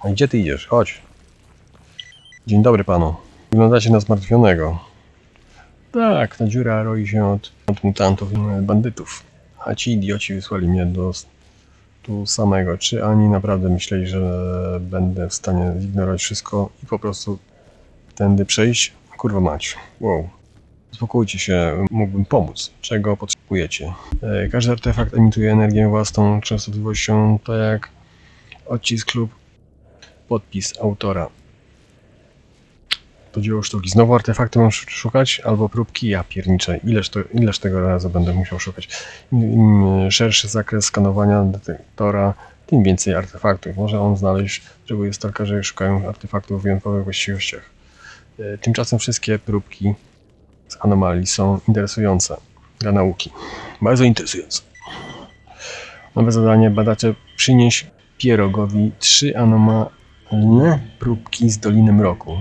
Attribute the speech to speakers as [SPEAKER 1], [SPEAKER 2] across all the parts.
[SPEAKER 1] A gdzie ty idziesz? Chodź. Dzień dobry panu. Wyglądacie na zmartwionego. Tak, ta dziura roi się od, od mutantów i bandytów. A ci idioci wysłali mnie do tu samego. Czy ani naprawdę myśleli, że będę w stanie zignorować wszystko i po prostu tędy przejść? Kurwa mać. Wow. Uspokójcie się, mógłbym pomóc. Czego potrzebujecie? E, Każdy artefakt emituje energię własną częstotliwością, tak jak odcisk lub podpis autora. To dzieło sztuki. Znowu artefakty mam sz- szukać? Albo próbki? Ja pierniczę. Ileż, to, ileż tego razu będę musiał szukać? Im, szerszy zakres skanowania detektora, tym więcej artefaktów. Może on znaleźć, czego stalkerzy szukają artefaktów o wyjątkowych właściwościach. E, Tymczasem wszystkie próbki z anomalii są interesujące dla nauki. Bardzo interesujące. Nowe zadanie badacze przynieść Pierogowi trzy anomalne próbki z Doliny Mroku.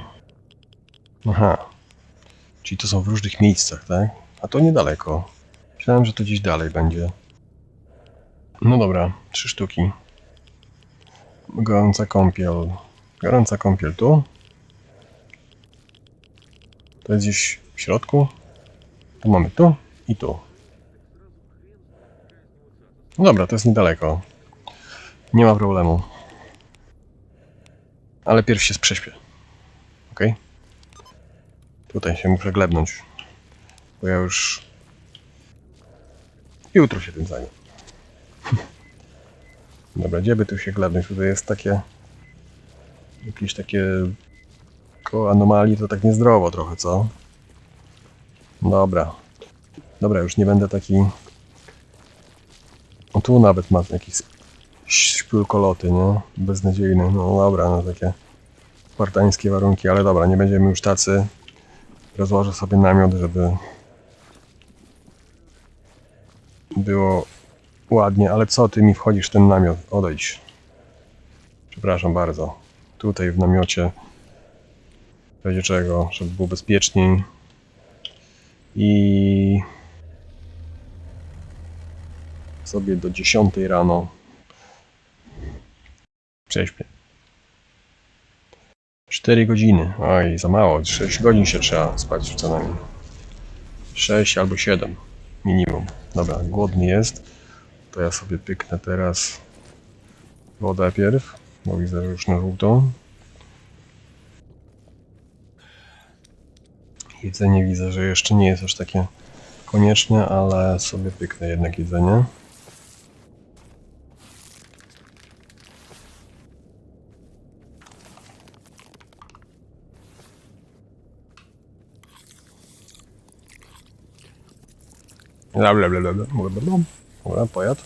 [SPEAKER 1] Aha. Czyli to są w różnych miejscach, tak? A to niedaleko. Myślałem, że to gdzieś dalej będzie. No dobra, trzy sztuki. Gorąca kąpiel. Gorąca kąpiel tu. To jest gdzieś w środku. To mamy tu i tu. No dobra, to jest niedaleko. Nie ma problemu. Ale pierw się prześpię. Ok? Tutaj się muszę glebnąć. Bo ja już... Jutro się tym zajmę. Dobra, gdzie by tu się glebnąć? Tutaj jest takie... Jakieś takie... Koło anomalii to tak niezdrowo trochę, co? Dobra. Dobra, już nie będę taki... O, tu nawet ma jakieś śpiulkoloty, nie? Beznadziejne. No dobra, no takie spartańskie warunki, ale dobra, nie będziemy już tacy. Rozłożę sobie namiot, żeby było ładnie, ale co ty mi wchodzisz w ten namiot? Odejdź. Przepraszam bardzo. Tutaj w namiocie będzie czego, żeby było bezpieczniej. I sobie do 10 rano prześpię. 4 godziny. Oj, za mało. 6 godzin się trzeba spać co najmniej. 6 albo 7 minimum. Dobra, głodny jest. To ja sobie pyknę teraz wodę pierw, bo widzę już na żółto. Jedzenie widzę, że jeszcze nie jest aż takie konieczne, ale sobie pyknę jednak jedzenie. Bla bla bla bla. Dobra, pojad.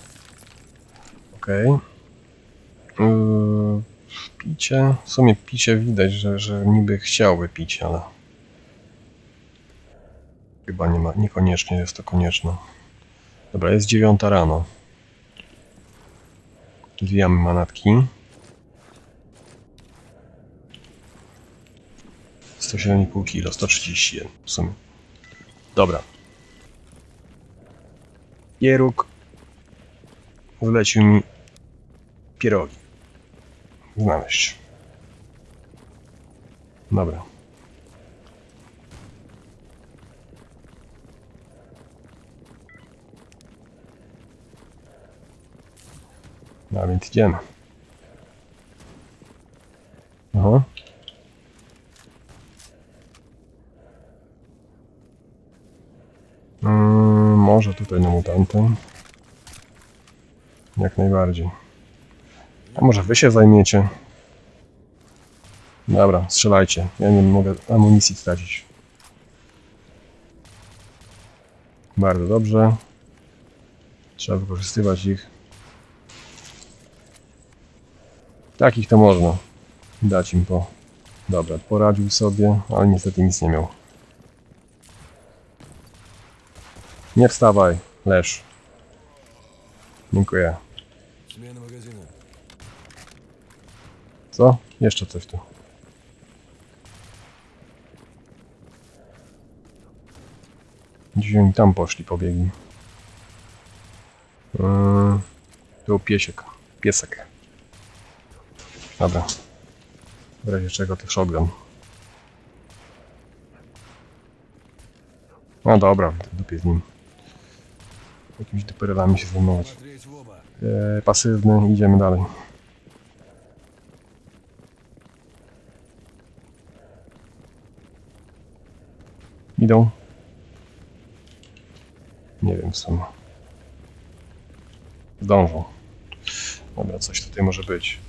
[SPEAKER 1] Okej. Yy, picie. W sumie picie widać, że, że niby chciałby pić, ale chyba nie ma, niekoniecznie jest to konieczne. Dobra, jest dziewiąta rano. Zwijamy manatki. 107,5 kg, 131 w sumie. Dobra. Pieróg zlecił mi pierogi znaleźć. Dobra. No więc idziemy. Aha. Może tutaj na mutantem. Jak najbardziej. A może wy się zajmiecie? Dobra, strzelajcie. Ja nie mogę amunicji stracić. Bardzo dobrze. Trzeba wykorzystywać ich. Takich to można. Dać im po. Dobra, poradził sobie, ale niestety nic nie miał. Nie wstawaj, leż. Dziękuję. Co? Jeszcze coś tu. Gdzieś oni tam poszli, pobiegli. Yy, był piesiek. Piesek. Dobra. W razie czego to shotgun. No dobra, dupie z nim jakimiś duperelami się zajmować. E, pasywny, idziemy dalej. Idą? Nie wiem w sumie. Zdążą. Dobra, coś tutaj może być.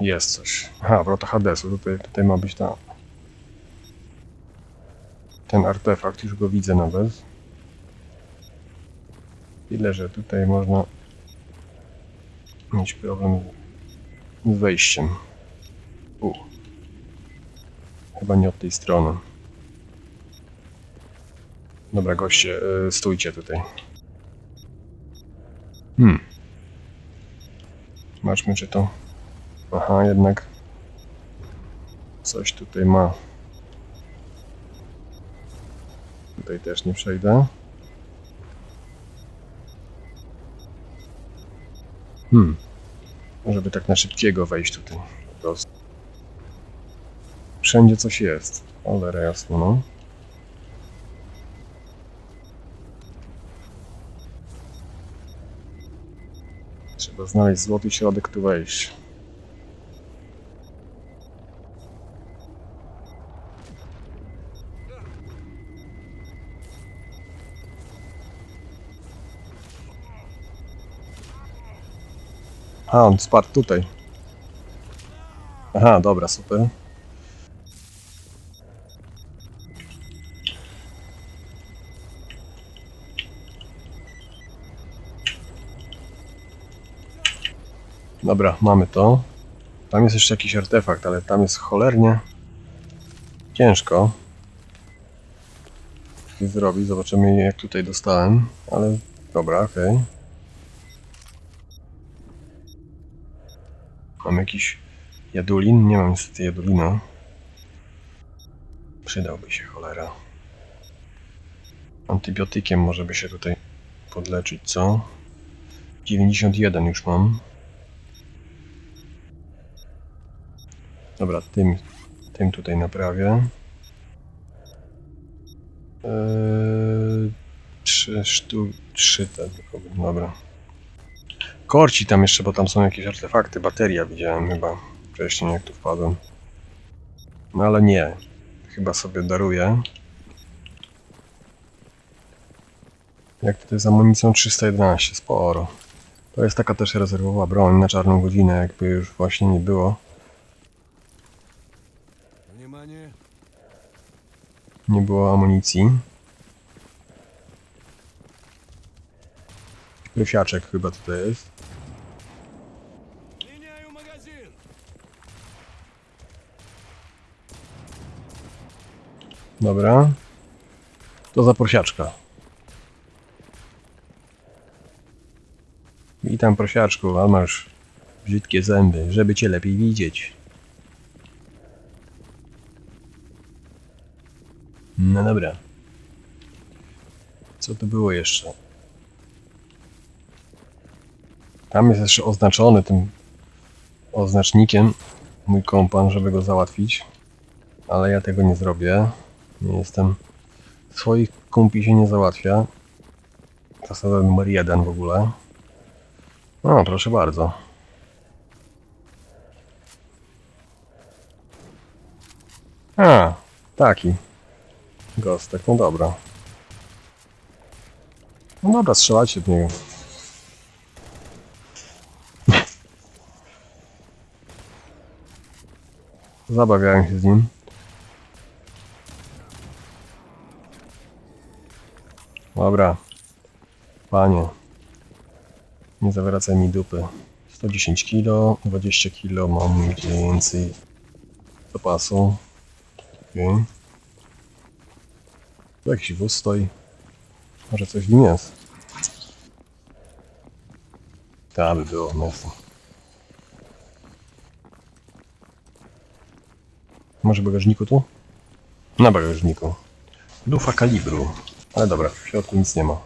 [SPEAKER 1] Jest coś. Aha, wrota Hadesu. Tutaj, tutaj ma być ta... Ten artefakt, już go widzę nawet. Tyle, że tutaj można mieć problem z wejściem. U. Chyba nie od tej strony. Dobra, goście, y, stójcie tutaj. Hmm. Zobaczmy, czy to... Aha, jednak... Coś tutaj ma. Tutaj też nie przejdę. Hmm. Żeby tak na szybkiego wejść tutaj. Po prostu. Wszędzie coś jest. Cholera jasno, no. Trzeba znaleźć złoty środek tu wejść. A, on spadł tutaj. Aha, dobra, super. Dobra, mamy to. Tam jest jeszcze jakiś artefakt, ale tam jest cholernie ciężko zrobić. Zobaczymy jak tutaj dostałem, ale dobra, okej. Mam jakiś jadulin? Nie mam niestety jadulina. Przydałby się cholera. Antybiotykiem może by się tutaj podleczyć, co? 91 już mam. Dobra, tym, tym tutaj naprawię. Eee, trzy sztu... trzy te, dobra. Korci tam jeszcze, bo tam są jakieś artefakty. Bateria widziałem chyba wcześniej, jak tu wpadłem. No ale nie. Chyba sobie daruję. Jak tutaj za amunicją 311, sporo. To jest taka też rezerwowa broń na czarną godzinę, jakby już właśnie nie było. Nie było amunicji. Kryfiaczek chyba tutaj jest. Dobra. To za prosiaczka. Witam prosiaczku, a masz brzydkie zęby, żeby cię lepiej widzieć. No dobra. Co to było jeszcze? Tam jest jeszcze oznaczony tym oznacznikiem mój kompan, żeby go załatwić. Ale ja tego nie zrobię. Nie jestem. Swoich kumpli się nie załatwia. Zasada numer jeden w ogóle. No, proszę bardzo. A, taki. Gostek, no dobra. No dobra, strzelajcie w niego. Zabawiałem się z nim. Dobra. Panie. Nie zawracaj mi dupy. 110 kg, 20 kg mam mniej więcej zapasu. Okay. Tu jakiś wóz stoi. Może coś w nim jest. Tak by było, miasto. Może w bagażniku tu? Na bagażniku. Lufa kalibru. Ale dobra, w środku nic nie ma.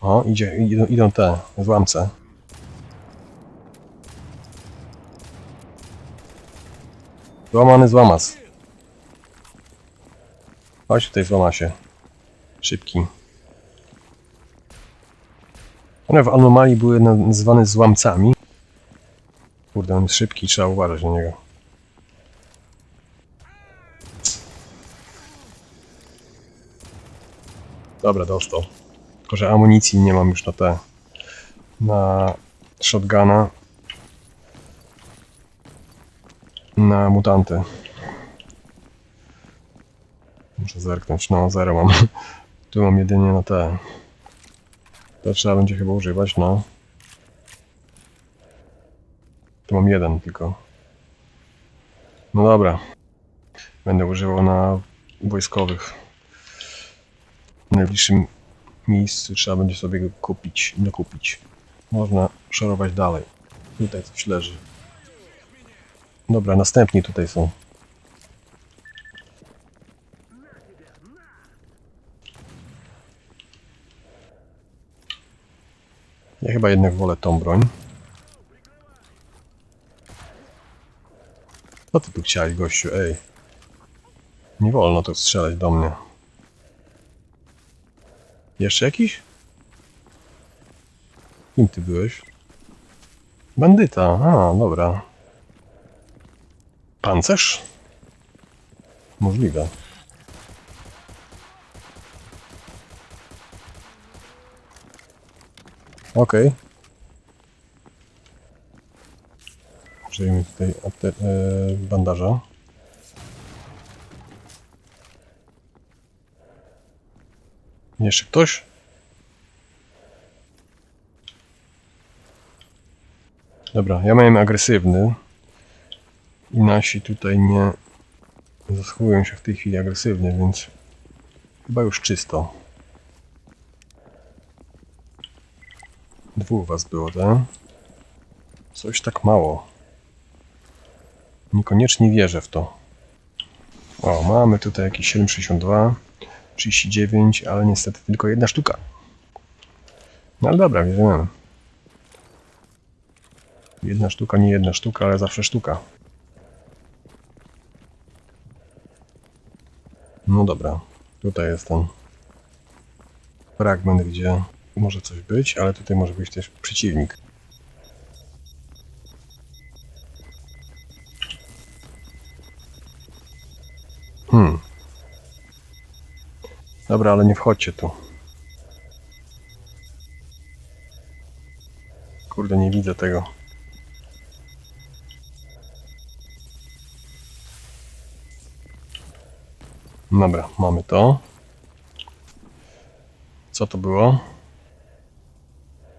[SPEAKER 1] O, idzie, idą, idą te złamce. Złamany złamas. Chodź tutaj złamasie. Szybki. One w anomalii były nazywane złamcami. Kurde, on jest szybki, trzeba uważać na niego. Dobra, dostał. Tylko, że amunicji nie mam już na te. Na shotguna. Na mutanty. Muszę zerknąć. No, zero mam. Tu mam jedynie na te. To trzeba będzie chyba używać, no. Tu mam jeden tylko. No dobra. Będę używał na wojskowych. W najbliższym miejscu trzeba będzie sobie go kupić, dokupić. Można szorować dalej. Tutaj coś leży. Dobra, następni tutaj są. Ja chyba jednak wolę tą broń. Co ty tu chciałeś, gościu? Ej. Nie wolno tu strzelać do mnie. Jeszcze jakiś? Kim ty byłeś? Bandyta. A, dobra. Pancerz? Możliwe. Okej. Użyjmy tutaj apte- e, bandaża. Jeszcze ktoś? Dobra, ja miałem agresywny. I nasi tutaj nie zachowują się w tej chwili agresywnie, więc chyba już czysto. Dwóch was było, tak? Coś tak mało. Niekoniecznie wierzę w to. O, mamy tutaj jakieś 7,62, 39, ale niestety tylko jedna sztuka. No ale dobra, bierzemy. Jedna sztuka, nie jedna sztuka, ale zawsze sztuka. No dobra, tutaj jest ten fragment, gdzie może coś być, ale tutaj może być też przeciwnik. Dobra, ale nie wchodźcie tu. Kurde, nie widzę tego. Dobra, mamy to. Co to było?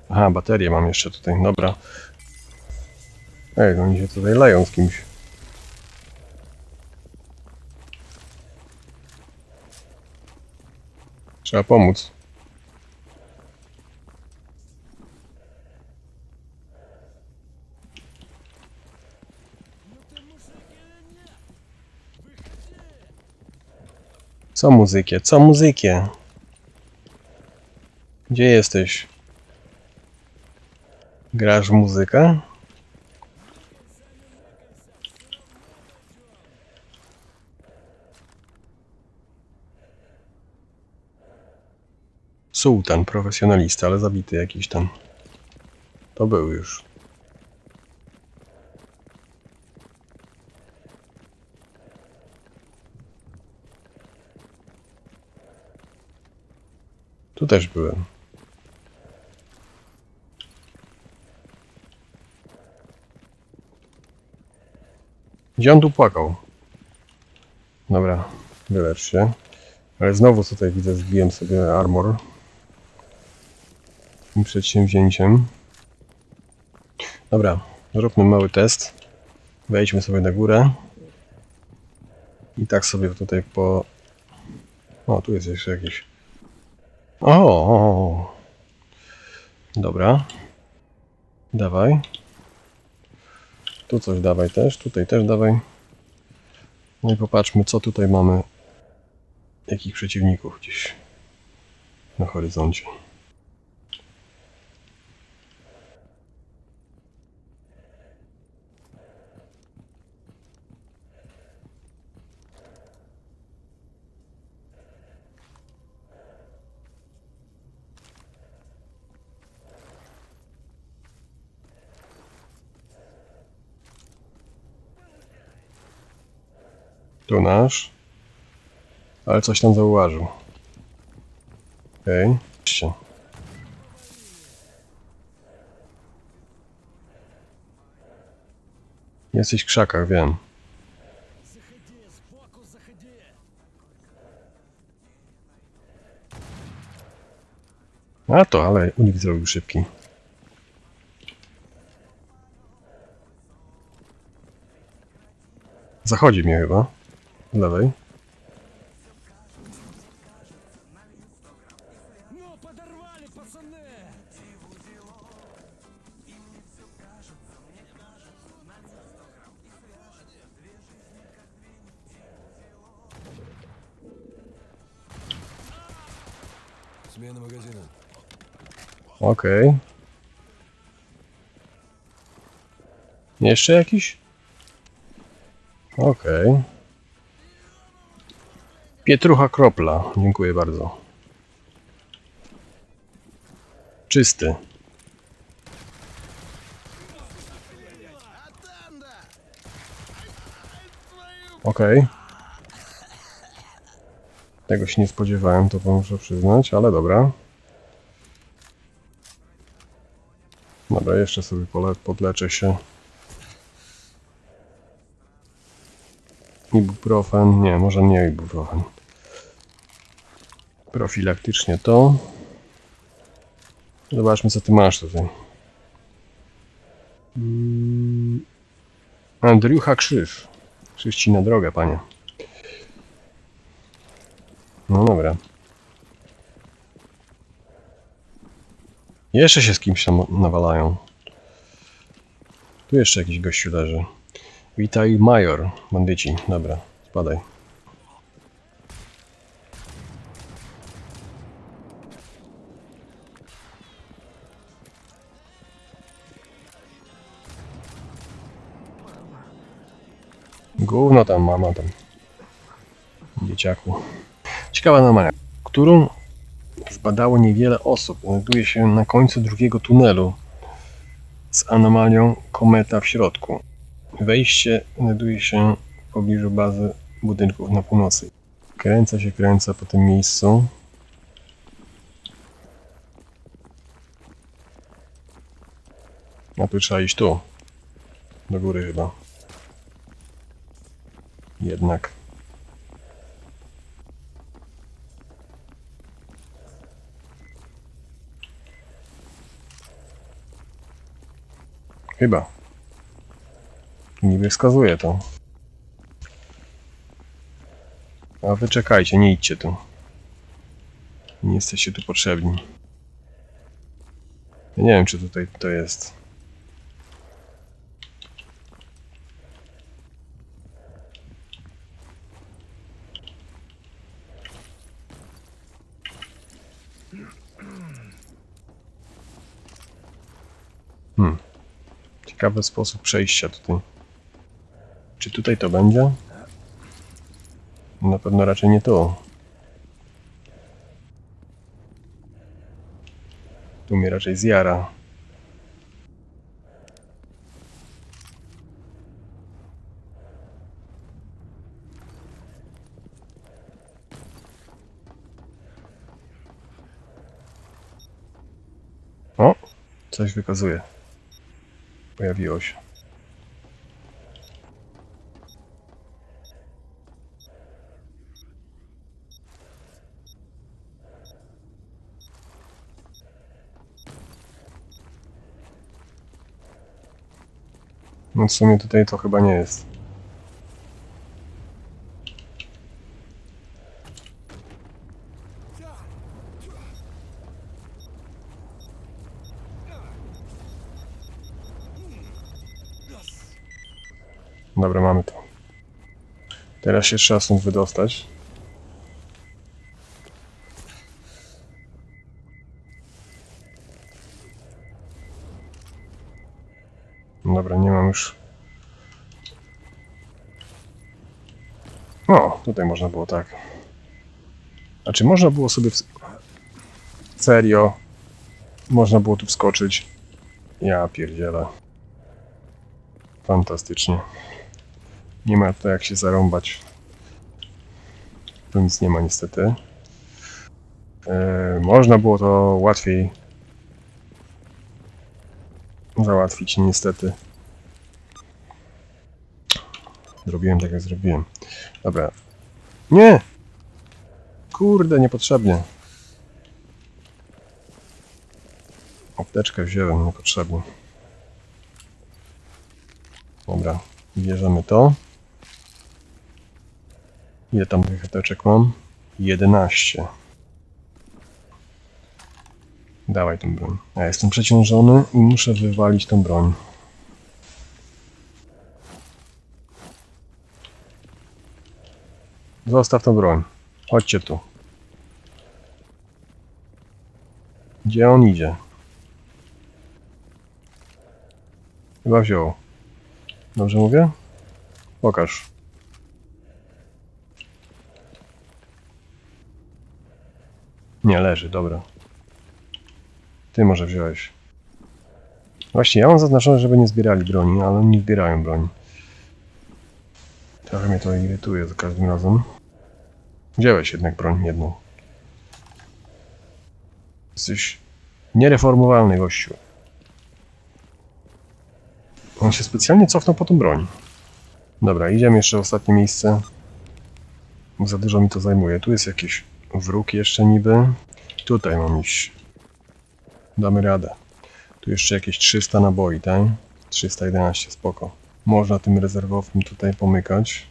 [SPEAKER 1] Aha, baterię mam jeszcze tutaj, dobra. Ej, oni się tutaj leją z kimś. Trzeba pomóc. Co muzykie? Co muzykie? Gdzie jesteś? Grasz muzykę? Sułtan, profesjonalista, ale zabity jakiś tam. To był już. Tu też byłem. Gdzie on tu płakał? Dobra, wylecz się. Ale znowu tutaj widzę, zbiłem sobie armor. Tym przedsięwzięciem. Dobra, zróbmy mały test. Wejdźmy sobie na górę. I tak sobie tutaj po... O, tu jest jeszcze jakiś... O, o. Dobra. Dawaj. Tu coś dawaj też, tutaj też dawaj. No i popatrzmy, co tutaj mamy. Jakich przeciwników gdzieś na horyzoncie. Tu nasz. Ale coś tam zauważył. Okej. Okay. Jesteś w krzakach, wiem. A to, ale unik zrobił szybki. Zachodzi mnie chyba.
[SPEAKER 2] Dawaj. Zmiana.
[SPEAKER 1] Okej. Okay. Jeszcze jakiś? Okej. Okay. Pietrucha kropla. Dziękuję bardzo. Czysty. Okej. Tego się nie spodziewałem, to muszę przyznać, ale dobra. Dobra, jeszcze sobie podleczę się. Ibuprofen, nie, może nie ibuprofen. Profilaktycznie to. Zobaczmy co ty masz tutaj. Mm. Andriucha Krzyw. Krzyw ci na drogę, panie. No dobra. Jeszcze się z kimś tam nawalają. Tu jeszcze jakiś gościu leży. Witaj, major. Bandyci. Dobra, spadaj. Gówno tam, mama tam. Dzieciaku. Ciekawa namania, którą zbadało niewiele osób. Znajduje się na końcu drugiego tunelu z anomalią kometa w środku. Wejście znajduje się w pobliżu bazy budynków na północy. Kręca się, kręca po tym miejscu. A tu trzeba iść tu. Do góry chyba. Jednak. Chyba. Niby wskazuje to. A wy czekajcie, nie idźcie tu. Nie jesteście tu potrzebni. Ja nie wiem, czy tutaj to jest. Hmm. Ciekawy sposób przejścia tutaj. Czy tutaj to będzie? Na pewno raczej nie tu. Tu mnie raczej zjara. O! Coś wykazuje. Pojawiło się. No w sumie tutaj to chyba nie jest. Dobra, mamy to. Teraz się trzeba stąd wydostać. Dobra, nie mam już. O, tutaj można było tak. A czy można było sobie. Ws... Serio? Można było tu wskoczyć. Ja pierdzielę. Fantastycznie. Nie ma to jak się zarąbać. Tu nic nie ma niestety. E, można było to łatwiej załatwić, niestety. Zrobiłem tak, jak zrobiłem. Dobra. Nie! Kurde, niepotrzebnie. Apteczkę wziąłem niepotrzebnie. Dobra, bierzemy to. Ile tam tych apteczek mam? 11. Dawaj tą broń. Ja jestem przeciążony i muszę wywalić tą broń. Zostaw tą broń. Chodźcie tu. Gdzie on idzie? Chyba wziął. Dobrze mówię? Pokaż. Nie, leży, dobra. Ty może wziąłeś. Właśnie, ja mam zaznaczone, żeby nie zbierali broni, ale oni nie zbierają broni. Trochę mnie to irytuje za każdym razem. Wziąłeś jednak broń jedną. Jesteś niereformowalny gościu. On się specjalnie cofnął po tą broń. Dobra, idziemy jeszcze w ostatnie miejsce. Za dużo mi to zajmuje. Tu jest jakiś wróg jeszcze niby. Tutaj mam iść. Damy radę. Tu jeszcze jakieś 300 naboi, tak? 311, spoko. Można tym rezerwowym tutaj pomykać.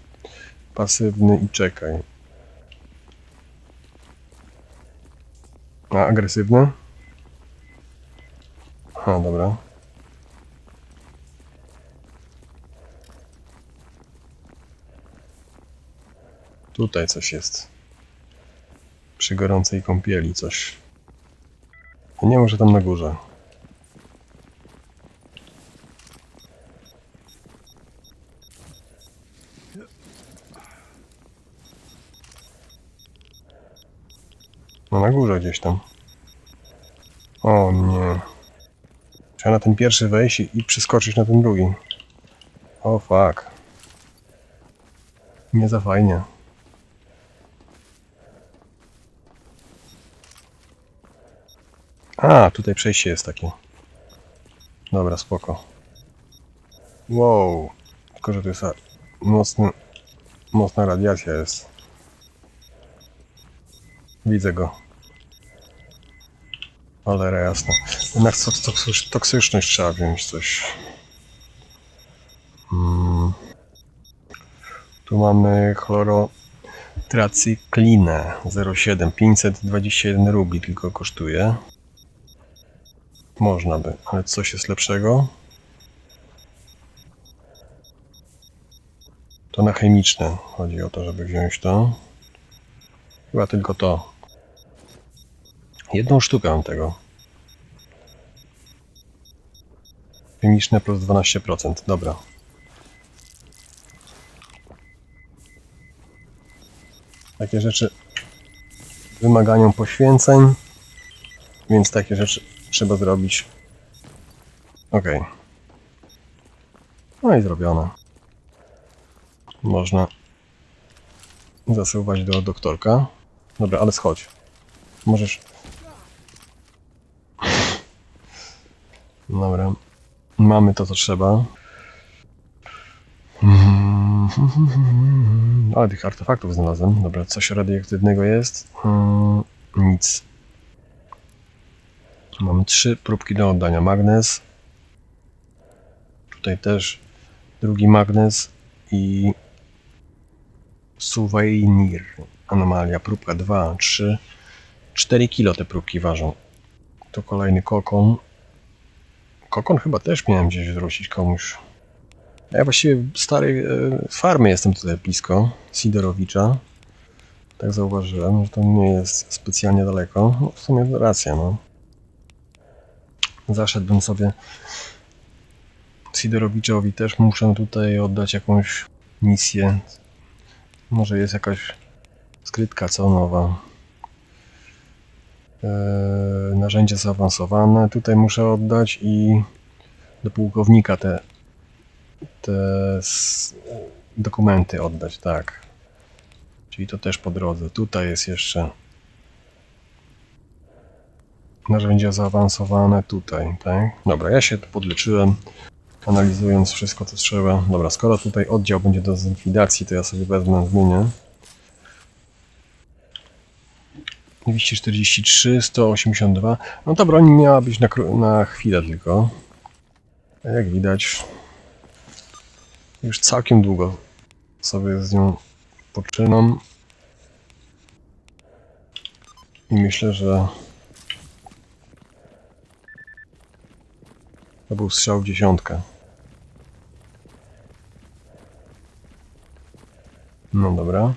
[SPEAKER 1] Pasywny i czekaj. A agresywny? Aha, dobra. Tutaj coś jest. Przy gorącej kąpieli coś. Nie może tam na górze. No na górze gdzieś tam. O nie. Trzeba na ten pierwszy wejść i, przeskoczyć na ten drugi. O fuck. Nie za fajnie. A, tutaj przejście jest takie. Dobra, spoko. Wow. Tylko, że to jest mocny, mocna radiacja jest. Widzę go. Cholera jasna. Jednak toksyczność trzeba wziąć coś. Mm. Tu mamy chlorotracyklinę 07. 521 rubli tylko kosztuje. Można by, ale coś jest lepszego. To na chemiczne. Chodzi o to, żeby wziąć to. Chyba tylko to. Jedną sztukę mam tego. Chemiczne plus 12%. Dobra. Takie rzeczy wymagają poświęceń, więc takie rzeczy trzeba zrobić. Ok. No i zrobione. Można zasuwać do doktorka. Dobra, ale schodź. Możesz. Dobra. Mamy to, co trzeba. Ale tych artefaktów znalazłem. Dobra, coś radioaktywnego jest. Mm, Nic. Mamy trzy próbki do oddania. Magnes. Tutaj też drugi magnes i suwenir. Anomalia, próbka 2, 3, 4 kilo te próbki ważą. To kolejny kokon. Kokon chyba też miałem gdzieś zwrócić komuś. Ja właściwie starej e, farmy jestem tutaj blisko, Sidorowicza. Tak zauważyłem, że to nie jest specjalnie daleko. No, w sumie racja, no. Zaszedłbym sobie Sidorowiczowi też muszę tutaj oddać jakąś misję. Może jest jakaś skrytka co nowa. Eee, narzędzie zaawansowane. Tutaj muszę oddać i do pułkownika te, te dokumenty oddać, tak. Czyli to też po drodze. Tutaj jest jeszcze narzędzia zaawansowane tutaj, tak? Dobra, ja się podleczyłem, analizując wszystko co trzeba. Dobra, skoro tutaj oddział będzie do zlikwidacji, to ja sobie wezmę, zmienię. 243, 182. No ta broń miała być na, na chwilę tylko. Jak widać, już całkiem długo sobie z nią poczynam. I myślę, że to był strzał w dziesiątkę. No dobra.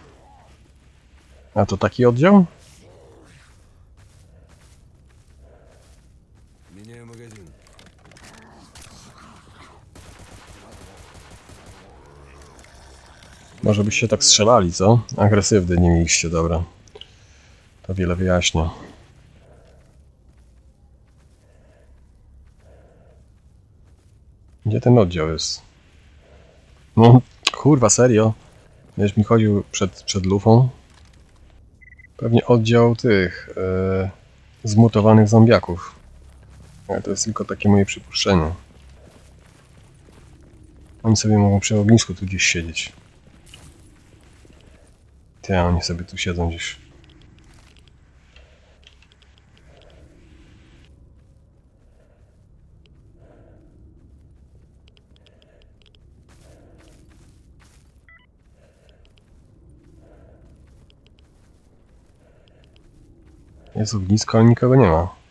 [SPEAKER 1] A to taki oddział?
[SPEAKER 2] Меняю магазин.
[SPEAKER 1] Może byście tak strzelali, co? Agresywny nie mieliście, dobra. To wiele wyjaśnia. Gdzie ten oddział jest? No, kurwa, serio? Wiesz, mi chodził przed, przed lufą? Pewnie oddział tych e, zmutowanych zombiaków. Ale to jest tylko takie moje przypuszczenie. Oni sobie mogą przy ognisku tu gdzieś siedzieć. Ty, oni sobie tu siedzą gdzieś. Jest ognisko, ale nikogo nie ma.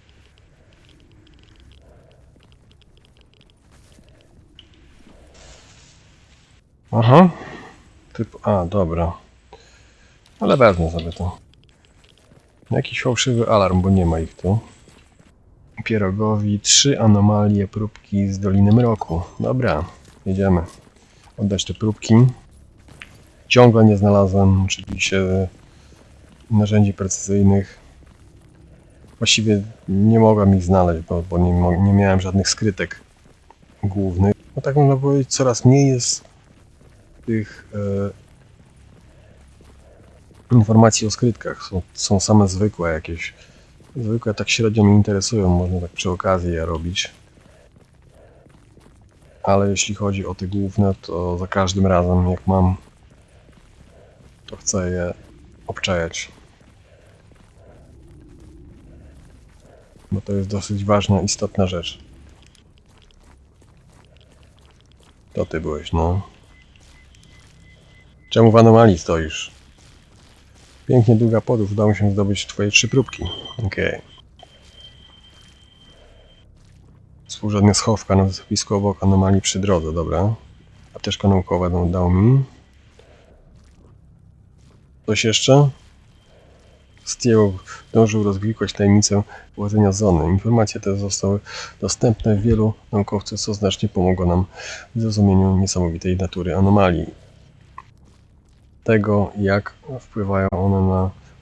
[SPEAKER 1] Aha. Typ... A, dobra. Ale wezmę sobie to. Jakiś fałszywy alarm, bo nie ma ich tu. Pierogowi, trzy anomalie, próbki z Doliny Mroku. Dobra, jedziemy. Oddać te próbki. Ciągle nie znalazłem oczywiście narzędzi precyzyjnych. Właściwie nie mogłem ich znaleźć, bo, bo nie, nie miałem żadnych skrytek głównych. No tak można powiedzieć, coraz mniej jest tych e, informacji o skrytkach. Są, są same zwykłe jakieś. Zwykłe tak średnio mnie interesują, można tak przy okazji je robić. Ale jeśli chodzi o te główne, to za każdym razem jak mam, to chcę je obczajać. Bo to jest dosyć ważna, istotna rzecz. To ty byłeś, no. Czemu w anomalii stoisz? Pięknie długa podróż, udało mi się zdobyć twoje trzy próbki. Okej. Współrzędna schowka na wysopisku obok anomalii przy drodze, dobra. Apteczka naukowa dał, mi. Coś jeszcze? Steel dążył rozwikłać tajemnicę pochodzenia zony. Informacje te zostały dostępne wielu naukowców, co znacznie pomogło nam w zrozumieniu niesamowitej natury anomalii tego, jak wpływają one na